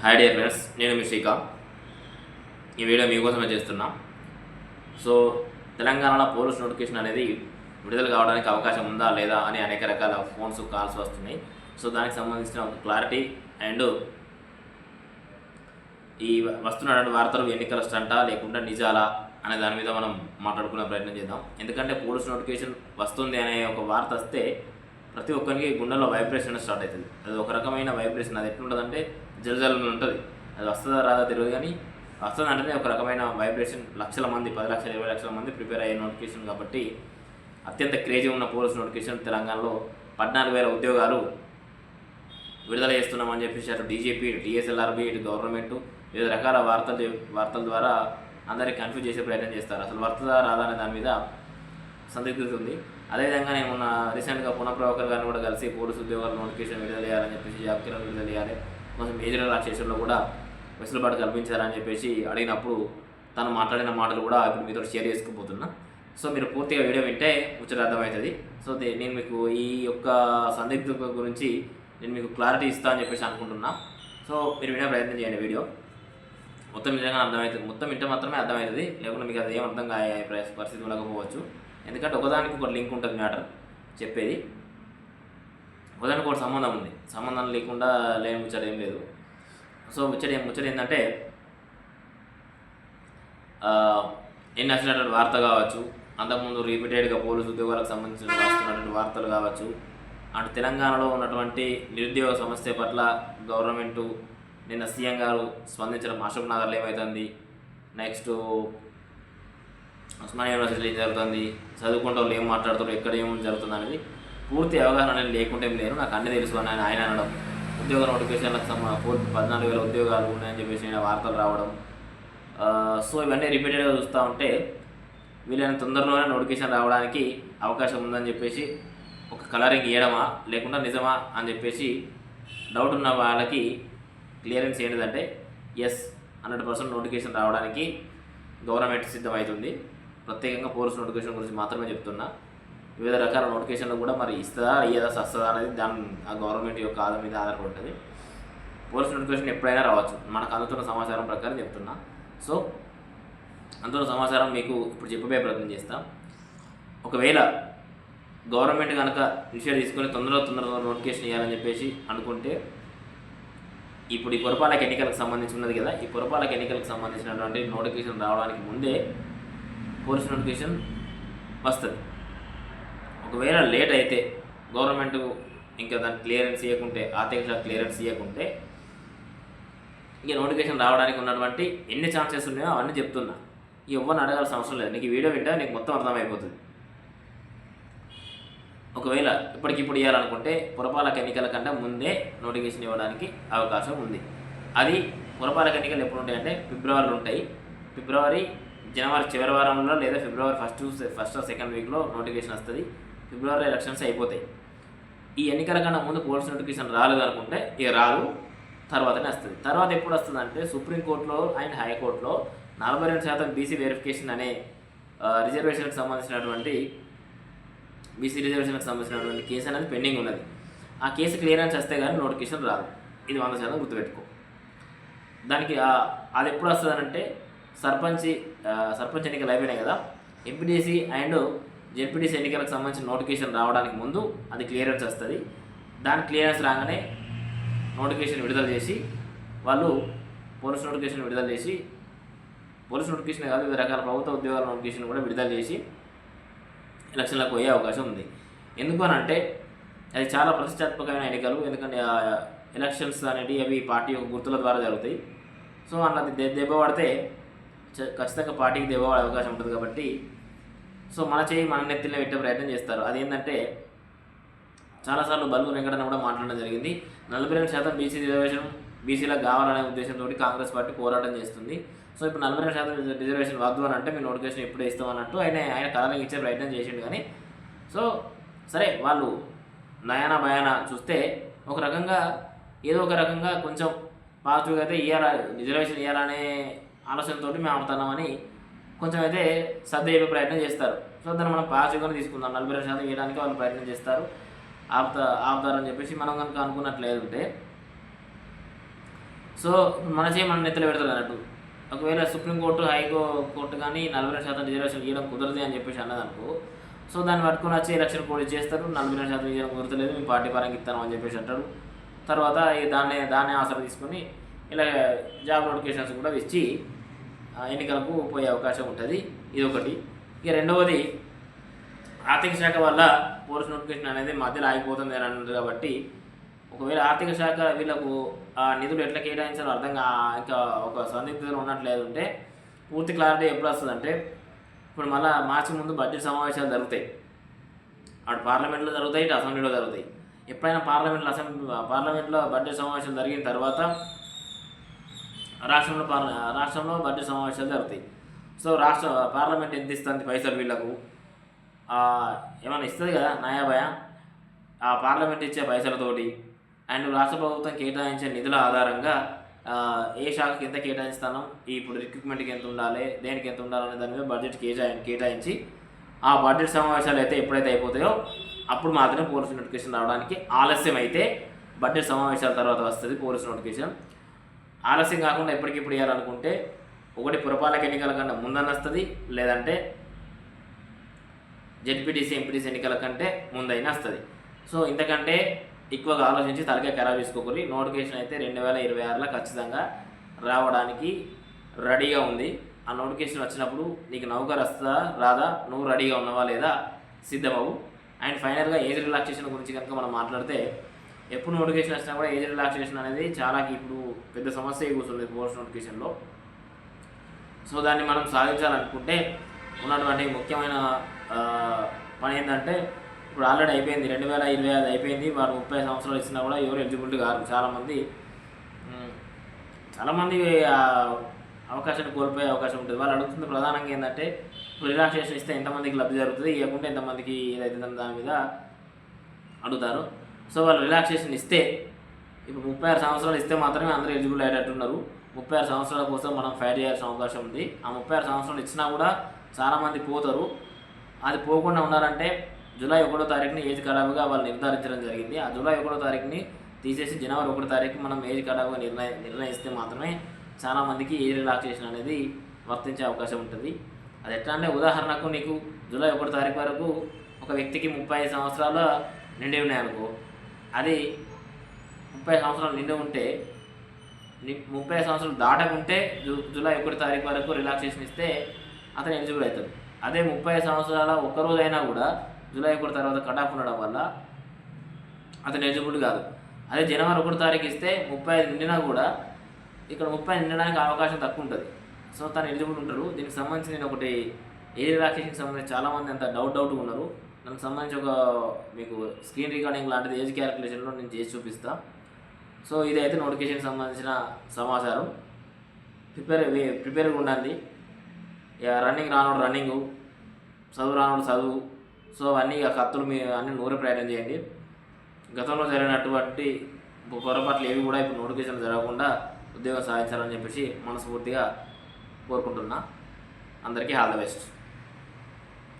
Hi dear friends నేను మీ శ్రీకా ఈ video మీకోసమే చేస్తున్నా. సో తెలంగాణలో పోలీస్ నోటిఫికేషన్ అనేది విడుదల కావడానికి అవకాశం ఉందా లేదా అని అనేక రకాల ఫోన్స్ కాల్స్ వస్తున్నాయి. సో దానికి సంబంధించిన క్లారిటీ అండ్ ఈ వస్తున్నటువంటి వార్తలు ఎన్నికల స్టంటా లేకుండా నిజాలా అనే దాని మీద మనం మాట్లాడుకునే ప్రయత్నం చేద్దాం. ఎందుకంటే పోలీస్ నోటిఫికేషన్ వస్తుంది అనే ఒక వార్త వస్తే ప్రతి ఒక్కరికి గుండెలో వైబ్రేషన్ స్టార్ట్ అవుతుంది. అది ఒక రకమైన వైబ్రేషన్. అది ఎట్లుంటుందంటే జలజల ఉంటుంది. అది వస్తుందా రాదా తెలియదు కానీ వస్తుందంటేనే ఒక రకమైన వైబ్రేషన్ లక్షల మంది పది లక్షల ఇరవై లక్షల మంది ప్రిపేర్ అయ్యే నోటిఫికేషన్ కాబట్టి అత్యంత క్రేజీ ఉన్న పోలీస్ నోటిఫికేషన్ తెలంగాణలో పద్నాలుగు వేల ఉద్యోగాలు విడుదల చేస్తున్నామని చెప్పేసి అటు డీజీపీ ఇటు ఇటు గవర్నమెంట్ వివిధ రకాల వార్తలు వార్తల ద్వారా అందరికీ కన్ఫ్యూజ్ చేసే ప్రయత్నం చేస్తారు. అసలు వస్తుందా రాదా అనే దాని మీద సందిగ్ధత ఉంది అదేవిధంగా నేను మొన్న రీసెంట్గా పునఃప్రభాకర్ గారిని కూడా కలిసి పోలీసు ఉద్యోగాల నోటిఫికేషన్ విడుదల చేయాలని చెప్పేసి జాబ్ కిరణ్ విడుదల చేయాలి. కొంచెం మేజర్ రిలాక్సేషన్లో కూడా వెసులుబాటు కల్పించాలని చెప్పేసి అడిగినప్పుడు తను మాట్లాడిన మాటలు కూడా ఇప్పుడు మీతో షేర్ చేసుకుపోతున్నా. సో మీరు పూర్తిగా వీడియో వింటే ముచ్చట అర్థమవుతుంది. సో నేను మీకు ఈ యొక్క సందిగ్ధత గురించి నేను మీకు క్లారిటీ ఇస్తా అని చెప్పేసి అనుకుంటున్నా. సో మీరు వినే ప్రయత్నం చేయండి వీడియో. మొత్తం నిజంగా అర్థమవుతుంది. మొత్తం ఇంట మాత్రమే అర్థమవుతుంది. లేకుంటే మీకు అది ఏం అర్థం కాయే పరిస్థితి ఉండకపోవచ్చు. ఎందుకంటే ఒకదానికి ఒక లింక్ ఉంటుంది మ్యాటర్ చెప్పేది. ఒకదానికి ఒకటి సంబంధం ఉంది. సంబంధం లేకుండా లేని ముచ్చట ఏం లేదు. సో ముచ్చట ఏం ముచ్చట ఏంటంటే ఎన్ని వచ్చినటువంటి వార్త కావచ్చు అంతకుముందు రిపీటెడ్గా పోలీసు ఉద్యోగాలకు సంబంధించిన వస్తున్నటువంటి వార్తలు కావచ్చు అటు తెలంగాణలో ఉన్నటువంటి నిరుద్యోగ సమస్య పట్ల గవర్నమెంటు నిన్న సీఎం గారు స్పందించడం అశోక్ నగర్లో ఏమవుతుంది నెక్స్ట్ ఉస్మానియా యూనివర్సిటీలో ఏం జరుగుతుంది చదువుకుంటే వాళ్ళు ఏం మాట్లాడుతారు ఎక్కడ ఏం జరుగుతుంది అనేది పూర్తి అవగాహన అనేది లేకుంటే ఏం లేరు నాకు అన్నీ తెలుసు అని ఆయన ఆయన అనడం. ఉద్యోగ నోటిఫికేషన్లకు సంబంధ పూర్తి పద్నాలుగు వేల ఉద్యోగాలు ఉన్నాయని చెప్పేసి ఆయన వార్తలు రావడం. సో ఇవన్నీ రిపీటెడ్గా చూస్తూ ఉంటే వీలైన తొందరలోనే నోటిఫికేషన్ రావడానికి అవకాశం ఉందని చెప్పేసి ఒక కలరింగ్ ఇవ్వడమా లేకుండా నిజమా అని చెప్పేసి డౌట్ ఉన్న వాళ్ళకి క్లియరెన్స్ ఏంటిదంటే ఎస్ హండ్రెడ్ పర్సెంట్ నోటిఫికేషన్ రావడానికి గవర్నమెంట్ సిద్ధమవుతుంది ప్రత్యేకంగా పోలీస్ నోటిఫికేషన్ గురించి మాత్రమే చెప్తున్నా. వివిధ రకాల నోటిఫికేషన్లు కూడా మరి ఇస్తుందా అయ్యేదా సస్తుందా అనేది దాని ఆ గవర్నమెంట్ యొక్క ఆధార మీద ఆధారపడి ఉంటుంది పోలీస్ నోటిఫికేషన్ ఎప్పుడైనా రావచ్చు. మనకు అందుతున్న సమాచారం ప్రకారం చెప్తున్నా. సో అందుతున్న సమాచారం మీకు ఇప్పుడు చెప్పబోయే ప్రయత్నం చేస్తాం. ఒకవేళ గవర్నమెంట్ కనుక ఇనిషియేట్ తీసుకొని తొందరగా తొందరగా నోటిఫికేషన్ ఇవ్వాలని చెప్పేసి అనుకుంటే ఇప్పుడు ఈ పురపాలక ఎన్నికలకు సంబంధించి ఉన్నది కదా ఈ పురపాలక ఎన్నికలకు సంబంధించినటువంటి నోటిఫికేషన్ రావడానికి ముందే పోలీస్ నోటిఫికేషన్ వస్తుంది. ఒకవేళ లేట్ అయితే గవర్నమెంట్ ఇంకా దాన్ని క్లియరెన్స్ ఇవ్వకుంటే ఆర్థిక క్లియరెన్స్ ఇవ్వకుంటే ఇంకా నోటిఫికేషన్ రావడానికి ఉన్నటువంటి ఎన్ని ఛాన్సెస్ ఉన్నాయో అవన్నీ చెప్తున్నా. ఇవ్వని అడగాల్సిన అవసరం లేదు. నీకు వీడియో వింటే నీకు మొత్తం అర్థమైపోతుంది. ఒకవేళ ఇప్పటికిప్పుడు ఇవ్వాలనుకుంటే పురపాలక ఎన్నికల కంటే ముందే నోటిఫికేషన్ ఇవ్వడానికి అవకాశం ఉంది. అది పురపాలక ఎన్నికలు ఎప్పుడు ఉంటాయంటే ఫిబ్రవరిలో ఉంటాయి. ఫిబ్రవరి జనవరి చివరి వారంలో లేదా ఫిబ్రవరి ఫస్ట్ ఫస్ట్ సెకండ్ వీక్లో నోటిఫికేషన్ వస్తుంది. ఫిబ్రవరి ఎలక్షన్స్ అయిపోతాయి. ఈ ఎన్నికల కన్నా ముందు పోలీస్ నోటిఫికేషన్ రాలేదు అనుకుంటే ఇక రాదు తర్వాతనే వస్తుంది. తర్వాత ఎప్పుడు వస్తుంది అంటే సుప్రీంకోర్టులో అండ్ హైకోర్టులో నలభై రెండు శాతం బీసీ వెరిఫికేషన్ అనే రిజర్వేషన్కి సంబంధించినటువంటి బీసీ రిజర్వేషన్కి సంబంధించినటువంటి కేసు అనేది పెండింగ్ ఉన్నది. ఆ కేసు క్లియరెన్స్ వస్తే కానీ నోటిఫికేషన్ రాదు. ఇది వంద శాతం గుర్తుపెట్టుకో. దానికి అది ఎప్పుడు వస్తుందనంటే సర్పంచ్ సర్పంచ్ ఎన్నికలు అయిపోయినాయి కదా ఎంపీటీసీ అండ్ జెడ్పీటీసీ ఎన్నికలకు సంబంధించిన నోటిఫికేషన్ రావడానికి ముందు అది క్లియరెన్స్ వస్తుంది. దాని క్లియరెన్స్ రాగానే నోటిఫికేషన్ విడుదల చేసి వాళ్ళు పోలీస్ నోటిఫికేషన్ విడుదల చేసి పోలీస్ నోటిఫికేషన్ కాదు వివిధ రకాల ప్రభుత్వ ఉద్యోగాల నోటిఫికేషన్ కూడా విడుదల చేసి ఎలక్షన్లకు పోయే అవకాశం ఉంది. ఎందుకు అని అంటే అది చాలా ప్రతిష్టాత్మకమైన ఎన్నికలు. ఎందుకంటే ఆ ఎలక్షన్స్ అనేవి అవి పార్టీ యొక్క గుర్తుల ద్వారా జరుగుతాయి. సో అన్నది దెబ్బ పడితే చ- ఖచ్చితంగా పార్టీకి దెబ్బ పడే అవకాశం ఉంటుంది కాబట్టి సో మన చేయి మన నెత్తిలో పెట్టే ప్రయత్నం చేస్తారు. అదేంటంటే చాలాసార్లు బల్బు వెంకటన్న కూడా మాట్లాడడం జరిగింది. నలభై రెండు శాతం బీసీ రిజర్వేషన్ బీసీలకు కావాలనే ఉద్దేశంతో కాంగ్రెస్ పార్టీ పోరాటం చేస్తుంది. సో ఇప్పుడు నలభై రెండు శాతం రిజర్వేషన్ వద్దు అని అంటే మీ నోటిఫికేషన్ ఎప్పుడే ఇస్తామన్నట్టు ఆయన ఆయన కలరింగ్ ఇచ్చే ప్రయత్నం చేసిండు కానీ సో సరే వాళ్ళు నయానా భయానా చూస్తే ఒక రకంగా ఏదో ఒక రకంగా కొంచెం పాజిటివ్గా అయితే ఇవ్వాల రిజర్వేషన్ ఇయ్యాలనే ఆలోచనతో మేము ఆడుతున్నామని కొంచెం అయితే సర్ది అయిపోయే ప్రయత్నం చేస్తారు. సో దాన్ని మనం పాజిటివ్గానే తీసుకుందాం. నలభై రెండు శాతం వేయడానికి వాళ్ళు ప్రయత్నం చేస్తారు. ఆపుతా ఆపుతారని చెప్పేసి మనం కనుక అనుకున్నట్లేదు సో మన చేయి మన నెత్తలు పెడతారు అన్నట్టు. ఒకవేళ సుప్రీంకోర్టు హైకో కోర్టు కానీ నలభై రెండు శాతం రిజర్వేషన్ ఇవ్వడం కుదరదు అని చెప్పేసి అన్నదనుకో. సో దాన్ని పట్టుకొని వచ్చి ఎలక్షన్ పోటీ చేస్తారు. నలభై రెండు శాతం ఇవ్వడం కుదరలేదు మీ పార్టీ పరంగా ఇస్తాను అని చెప్పేసి అంటారు. తర్వాత దాన్ని దాన్ని ఆసరా తీసుకొని ఇలా జాబ్ నోటిఫికేషన్స్ కూడా ఇచ్చి ఎన్నికలకు పోయే అవకాశం ఉంటుంది. ఇది ఒకటి ఇక రెండవది ఆర్థిక శాఖ వల్ల పోలీస్ నోటిఫికేషన్ అనేది మధ్యలో ఆగిపోతుంది అని అన్నారు కాబట్టి ఒకవేళ ఆర్థిక శాఖ వీళ్ళకు ఆ నిధులు ఎట్లా కేటాయించాలో అర్థం ఇంకా ఒక సందిగ్ధతలు ఉన్నట్లేదు ఉంటే పూర్తి క్లారిటీ ఎప్పుడు వస్తుందంటే ఇప్పుడు మళ్ళీ మార్చి ముందు బడ్జెట్ సమావేశాలు జరుగుతాయి. అటు పార్లమెంట్లో జరుగుతాయి ఇటు అసెంబ్లీలో జరుగుతాయి. ఎప్పుడైనా పార్లమెంట్లో అసెంబ్లీ పార్లమెంట్లో బడ్జెట్ సమావేశాలు జరిగిన తర్వాత రాష్ట్రంలో పార్ల రాష్ట్రంలో బడ్జెట్ సమావేశాలు జరుగుతాయి. సో రాష్ట్ర పార్లమెంట్ ఎంత ఇస్తుంది పైసలు వీళ్ళకు? ఏమైనా ఇస్తుంది కదా నయాభయ ఆ పార్లమెంట్ ఇచ్చే పైసలతోటి అండ్ రాష్ట్ర ప్రభుత్వం కేటాయించే నిధుల ఆధారంగా ఏ శాఖకి ఎంత కేటాయిస్తానో ఇప్పుడు రిక్రూట్మెంట్కి ఎంత ఉండాలి దేనికి ఎంత ఉండాలనే దాని మీద బడ్జెట్ కేటాయి కేటాయించి ఆ బడ్జెట్ సమావేశాలు అయితే ఎప్పుడైతే అయిపోతాయో అప్పుడు మాత్రమే పోలీస్ నోటిఫికేషన్ రావడానికి ఆలస్యం అయితే బడ్జెట్ సమావేశాల తర్వాత వస్తుంది పోలీస్ నోటిఫికేషన్. ఆలస్యం కాకుండా ఎప్పటికిప్పుడు ఇవ్వాలనుకుంటే ఒకటి పురపాలక ఎన్నికల కన్నా ముందన్నస్తుంది లేదంటే జెడ్పీటీసీ ఎంపీటీసీ ఎన్నికల కంటే ముందైనా వస్తుంది. సో ఇంతకంటే ఎక్కువగా ఆలోచించి తలకే ఖరాబ్ చేసుకోకూరి నోటిఫికేషన్ అయితే రెండు వేల ఇరవై ఆరులో ఖచ్చితంగా రావడానికి రెడీగా ఉంది. ఆ నోటిఫికేషన్ వచ్చినప్పుడు నీకు నౌకర్ వస్తుందా రాదా? నువ్వు రెడీగా ఉన్నావా లేదా? సిద్ధమవు. అండ్ ఫైనల్గా ఏజ్ రిలాక్సేషన్ గురించి కనుక మనం మాట్లాడితే ఎప్పుడు నోటిఫికేషన్ వచ్చినా కూడా ఏజ్ రిలాక్సేషన్ అనేది చాలా ఇప్పుడు పెద్ద సమస్య కూర్చుంది పోస్ట్ నోటిఫికేషన్లో సో దాన్ని మనం సాధించాలనుకుంటే ఉన్నటువంటి ముఖ్యమైన పని ఏంటంటే ఇప్పుడు ఆల్రెడీ అయిపోయింది రెండు వేల ఇరవై ఐదు అయిపోయింది వారు ముప్పై సంవత్సరాలు ఇచ్చినా కూడా ఎవరు ఎలిజిబిలిటీ కాదు చాలామంది చాలామంది అవకాశాన్ని కోల్పోయే అవకాశం ఉంటుంది. వాళ్ళు అడుగుతుంది ప్రధానంగా ఏంటంటే ఇప్పుడు రిలాక్సేషన్ ఇస్తే ఎంతమందికి లబ్ధి జరుగుతుంది? ఇవ్వకుండా ఎంతమందికి ఏదైతే దాని మీద అడుగుతారు. సో వాళ్ళు రిలాక్సేషన్ ఇస్తే ఇప్పుడు ముప్పై ఆరు సంవత్సరాలు ఇస్తే మాత్రమే అందరూ ఎలిజిబుల్ అయ్యేటట్టున్నారు. ముప్పై ఆరు సంవత్సరాల కోసం మనం ఫైట్ చేయాల్సిన అవకాశం ఉంది. ఆ ముప్పై ఆరు సంవత్సరాలు ఇచ్చినా కూడా చాలామంది పోతారు. అది పోకుండా ఉండాలంటే జూలై ఒకటో తారీఖుని ఏజ్ కడావుగా వాళ్ళు నిర్ధారించడం జరిగింది. ఆ జూలై ఒకటో తారీఖుని తీసేసి జనవరి ఒకటో తారీఖు మనం ఏజ్ కడావుగా నిర్ణయ నిర్ణయిస్తే మాత్రమే చాలామందికి ఏజ్ రిలాక్సేషన్ అనేది వర్తించే అవకాశం ఉంటుంది. అది ఎట్లా అంటే ఉదాహరణకు నీకు జూలై ఒకటో తారీఖు వరకు ఒక వ్యక్తికి ముప్పై ఐదు సంవత్సరాల నిండి ఉన్నాయనుకో అది ముప్పై సంవత్సరాలు నిండి ఉంటే ని- ముప్పై సంవత్సరాలు దాటకుంటే జూ జూలై ఒకటి తారీఖు వరకు రిలాక్సేషన్ ఇస్తే అతను ఎలిజిబుల్ అవుతాడు. అదే ముప్పై సంవత్సరాల ఒక్కరోజైనా కూడా జూలై ఒకటి తర్వాత కట్ ఆఫ్ ఉండడం వల్ల అతను ఎలిజిబుల్ కాదు. అదే జనవరి ఒకటి తారీఖు ఇస్తే ముప్పై ఐదు నిండినా కూడా ఇక్కడ ముప్పై నిండడానికి అవకాశం తక్కువ ఉంటుంది. సో తను ఎలిజిబుల్ ఉంటారు. దీనికి సంబంధించి నేను ఒకటి ఏ రిలాక్సేషన్కి సంబంధించి చాలామంది అంత డౌట్ డౌట్గా ఉన్నారు. దానికి సంబంధించి ఒక మీకు స్క్రీన్ రికార్డింగ్ లాంటిది ఏజ్ క్యాలిక్యులేషన్లో నేను చేసి చూపిస్తాను సో ఇదైతే నోటిఫికేషన్కి సంబంధించిన సమాచారం. ప్రిపేర్ ప్రిపేర్గా ఉండండి. ఇక రన్నింగ్ రానోడు రన్నింగ్ చదువు రానోడు చదువు. సో అవన్నీ ఇక కత్తులు మీ అన్ని నూరే ప్రయత్నం చేయండి. గతంలో జరిగినటువంటి పొరపాట్లు ఏవి కూడా ఇప్పుడు నోటిఫికేషన్ జరగకుండా ఉద్యోగం సాధించాలని చెప్పేసి మనస్ఫూర్తిగా కోరుకుంటున్నా. అందరికీ ఆల్ ద బెస్ట్